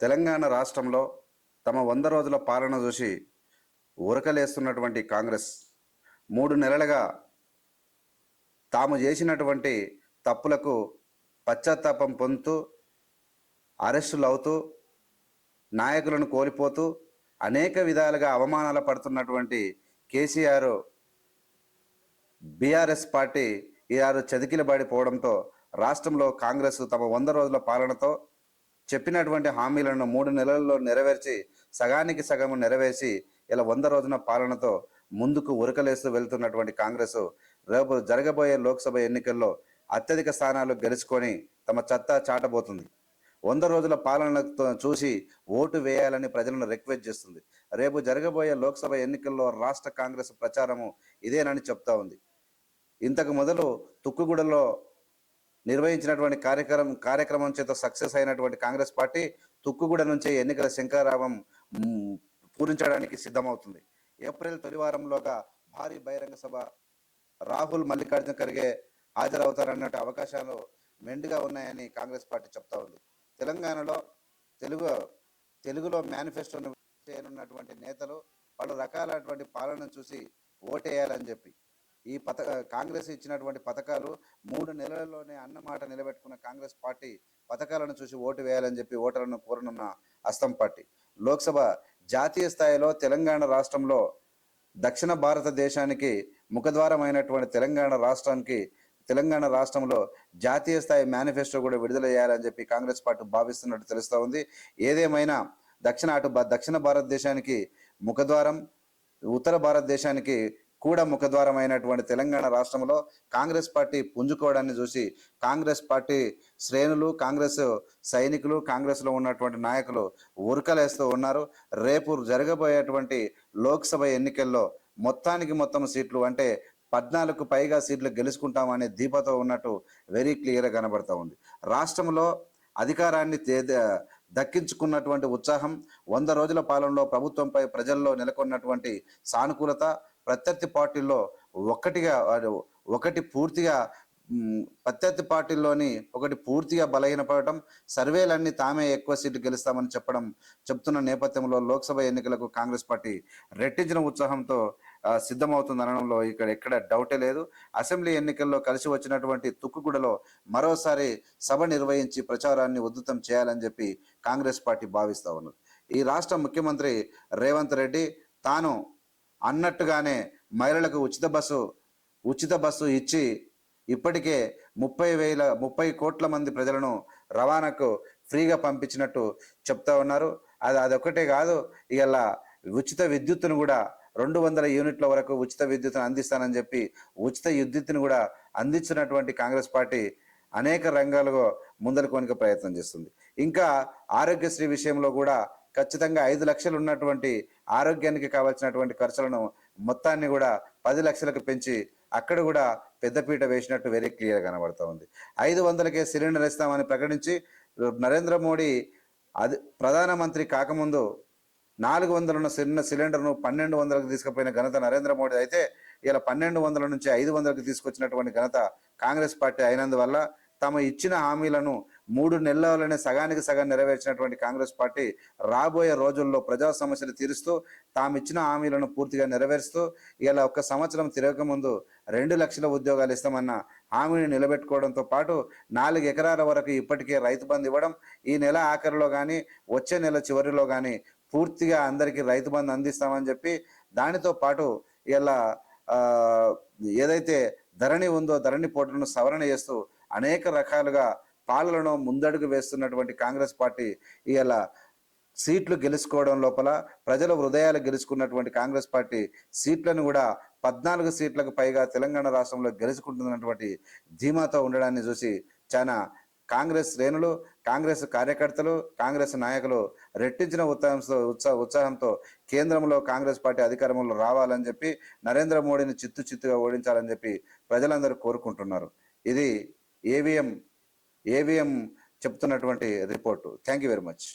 తెలంగాణ రాష్ట్రంలో తమ వంద రోజుల పాలన చూసి ఉరకలేస్తున్నటువంటి కాంగ్రెస్ మూడు నెలలుగా తాము చేసినటువంటి తప్పులకు పశ్చాత్తాపం పొందుతూ అరెస్టులు అవుతూ నాయకులను కోల్పోతూ అనేక విధాలుగా అవమానాలు పడుతున్నటువంటి కేసీఆర్ బీఆర్ఎస్ పార్టీ ఈఆరు చదికిలబడిపోవడంతో రాష్ట్రంలో కాంగ్రెస్ తమ వంద రోజుల పాలనతో చెప్పినటువంటి హామీలను మూడు నెలల్లో నెరవేర్చి సగానికి సగం నెరవేర్చి ఇలా వంద రోజుల పాలనతో ముందుకు ఉరకలేస్తూ వెళ్తున్నటువంటి కాంగ్రెస్ రేపు జరగబోయే లోక్సభ ఎన్నికల్లో అత్యధిక స్థానాలు గెలుచుకొని తమ చత్తా చాటబోతుంది. వంద రోజుల పాలనతో చూసి ఓటు వేయాలని ప్రజలను రిక్వెస్ట్ చేస్తుంది. రేపు జరగబోయే లోక్సభ ఎన్నికల్లో రాష్ట్ర కాంగ్రెస్ ప్రచారము ఇదేనని చెప్తా ఉంది. ఇంతకు మొదలు తుక్కుగూడలో నిర్వహించినటువంటి కార్యక్రమం కార్యక్రమం చేత సక్సెస్ అయినటువంటి కాంగ్రెస్ పార్టీ తుక్కుగూడ నుంచి ఎన్నికల శంకారావం పూరించడానికి సిద్ధమవుతుంది. ఏప్రిల్ తొలి వారంలోగా భారీ బహిరంగ సభ. రాహుల్ మల్లికార్జున ఖర్గే హాజరవుతారన్నట్టు అవకాశాలు మెండుగా ఉన్నాయని కాంగ్రెస్ పార్టీ చెప్తా ఉంది. తెలంగాణలో తెలుగు తెలుగులో మేనిఫెస్టోను చేయనున్నటువంటి నేతలు పలు రకాలైనటువంటి పాలనను చూసి ఓటేయాలని చెప్పి ఈ పథ కాంగ్రెస్ ఇచ్చినటువంటి పథకాలు మూడు నెలల్లోనే అన్నమాట నిలబెట్టుకున్న కాంగ్రెస్ పార్టీ పథకాలను చూసి ఓటు వేయాలని చెప్పి ఓటర్లను కోరనున్న అస్తం పార్టీ. లోక్సభ జాతీయ స్థాయిలో తెలంగాణ రాష్ట్రంలో దక్షిణ భారతదేశానికి ముఖద్వారమైనటువంటి తెలంగాణ రాష్ట్రానికి తెలంగాణ రాష్ట్రంలో జాతీయ స్థాయి మేనిఫెస్టో కూడా విడుదల చేయాలని చెప్పి కాంగ్రెస్ పార్టీ భావిస్తున్నట్టు తెలుస్తూ ఉంది. ఏదేమైనా దక్షిణ అటు దక్షిణ భారతదేశానికి ముఖద్వారం ఉత్తర భారతదేశానికి కూడా ముఖద్వారమైనటువంటి తెలంగాణ రాష్ట్రంలో కాంగ్రెస్ పార్టీ పుంజుకోవడాన్ని చూసి కాంగ్రెస్ పార్టీ శ్రేణులు కాంగ్రెస్ సైనికులు కాంగ్రెస్లో ఉన్నటువంటి నాయకులు ఉరకలేస్తూ ఉన్నారు. రేపు జరగబోయేటువంటి లోక్సభ ఎన్నికల్లో మొత్తానికి మొత్తం సీట్లు అంటే పద్నాలుగు పైగా సీట్లు గెలుచుకుంటామనే దీపతో ఉన్నట్టు వెరీ క్లియర్గా కనబడతా ఉంది. రాష్ట్రంలో అధికారాన్ని దక్కించుకున్నటువంటి ఉత్సాహం వంద రోజుల పాలనలో ప్రభుత్వంపై ప్రజల్లో నెలకొన్నటువంటి సానుకూలత ప్రత్యర్థి పార్టీల్లో ఒక్కటిగా ఒకటి పూర్తిగా ప్రత్యర్థి పార్టీల్లోని ఒకటి పూర్తిగా బలహీనపడటం సర్వేలన్నీ తామే ఎక్కువ సీట్లు గెలుస్తామని చెప్పడం చెప్తున్న నేపథ్యంలో లోక్సభ ఎన్నికలకు కాంగ్రెస్ పార్టీ రెట్టించిన ఉత్సాహంతో సిద్ధమవుతుంది అనడంలో ఇక్కడ ఎక్కడ డౌటే లేదు. అసెంబ్లీ ఎన్నికల్లో కలిసి వచ్చినటువంటి తుక్కుగూడలో మరోసారి సభ నిర్వహించి ప్రచారాన్ని ఉధృతం చేయాలని చెప్పి కాంగ్రెస్ పార్టీ భావిస్తా ఉన్నది. ఈ రాష్ట్ర ముఖ్యమంత్రి రేవంత్ రెడ్డి తాను అన్నట్టుగానే మహిళలకు ఉచిత బస్సు ఉచిత బస్సు ఇచ్చి ఇప్పటికే ముప్పై వేల ముప్పై కోట్ల మంది ప్రజలను రవాణాకు ఫ్రీగా పంపించినట్టు చెప్తా ఉన్నారు. అది అదొక్కటే కాదు ఇలా ఉచిత విద్యుత్తును కూడా రెండు వందల యూనిట్ల వరకు ఉచిత విద్యుత్తును అందిస్తానని చెప్పి ఉచిత విద్యుత్తును కూడా అందించినటువంటి కాంగ్రెస్ పార్టీ అనేక రంగాలుగా ముందలుకోనికి ప్రయత్నం చేస్తుంది. ఇంకా ఆరోగ్యశ్రీ విషయంలో కూడా ఖచ్చితంగా ఐదు లక్షలు ఉన్నటువంటి ఆరోగ్యానికి కావాల్సినటువంటి ఖర్చులను మొత్తాన్ని కూడా పది లక్షలకు పెంచి అక్కడ కూడా పెద్దపీట వేసినట్టు వెరీ క్లియర్ కనబడుతూ ఉంది. ఐదు వందలకే సిలిండర్ ఇస్తామని ప్రకటించి నరేంద్ర మోడీ అది ప్రధానమంత్రి కాకముందు నాలుగు వందల ఉన్న సిలిండర్ను పన్నెండు వందలకు తీసుకుపోయిన ఘనత నరేంద్ర మోడీ అయితే ఇలా పన్నెండు వందల నుంచి ఐదు వందలకు తీసుకొచ్చినటువంటి ఘనత కాంగ్రెస్ పార్టీ అయినందువల్ల తమ ఇచ్చిన హామీలను మూడు నెలలలోనే సగానికి సగం నెరవేర్చినటువంటి కాంగ్రెస్ పార్టీ రాబోయే రోజుల్లో ప్రజా సమస్యలు తీరుస్తూ తాము ఇచ్చిన హామీలను పూర్తిగా నెరవేరుస్తూ ఇలా ఒక్క సంవత్సరం తిరగకముందు రెండు లక్షల ఉద్యోగాలు ఇస్తామన్న హామీని నిలబెట్టుకోవడంతో పాటు నాలుగు ఎకరాల వరకు ఇప్పటికే రైతు బంధు ఇవ్వడం ఈ నెల ఆఖరిలో కానీ వచ్చే నెల చివరిలో కానీ పూర్తిగా అందరికీ రైతు బంధు అందిస్తామని చెప్పి దానితో పాటు ఇలా ఏదైతే ధరణి ఉందో ధరణి పోటీలను సవరణ చేస్తూ అనేక రకాలుగా పాలనలో ముందడుగు వేస్తున్నటువంటి కాంగ్రెస్ పార్టీ ఇలా సీట్లు గెలుచుకోవడం లోపల ప్రజల హృదయాలు గెలుచుకున్నటువంటి కాంగ్రెస్ పార్టీ సీట్లను కూడా పద్నాలుగు సీట్లకు పైగా తెలంగాణ రాష్ట్రంలో గెలుచుకుంటున్నటువంటి ధీమాతో ఉండడాన్ని చూసి చాలా కాంగ్రెస్ శ్రేణులు కాంగ్రెస్ కార్యకర్తలు కాంగ్రెస్ నాయకులు రెట్టించిన ఉత్సాహంతో ఉత్సాహ ఉత్సాహంతో కేంద్రంలో కాంగ్రెస్ పార్టీ అధికారంలో రావాలని చెప్పి నరేంద్ర మోడీని చిత్తు చిత్తుగా ఓడించాలని చెప్పి ప్రజలందరూ కోరుకుంటున్నారు. ఇది ఏవిఎం ఏవిఎం చెప్తున్నటువంటి report thank you very much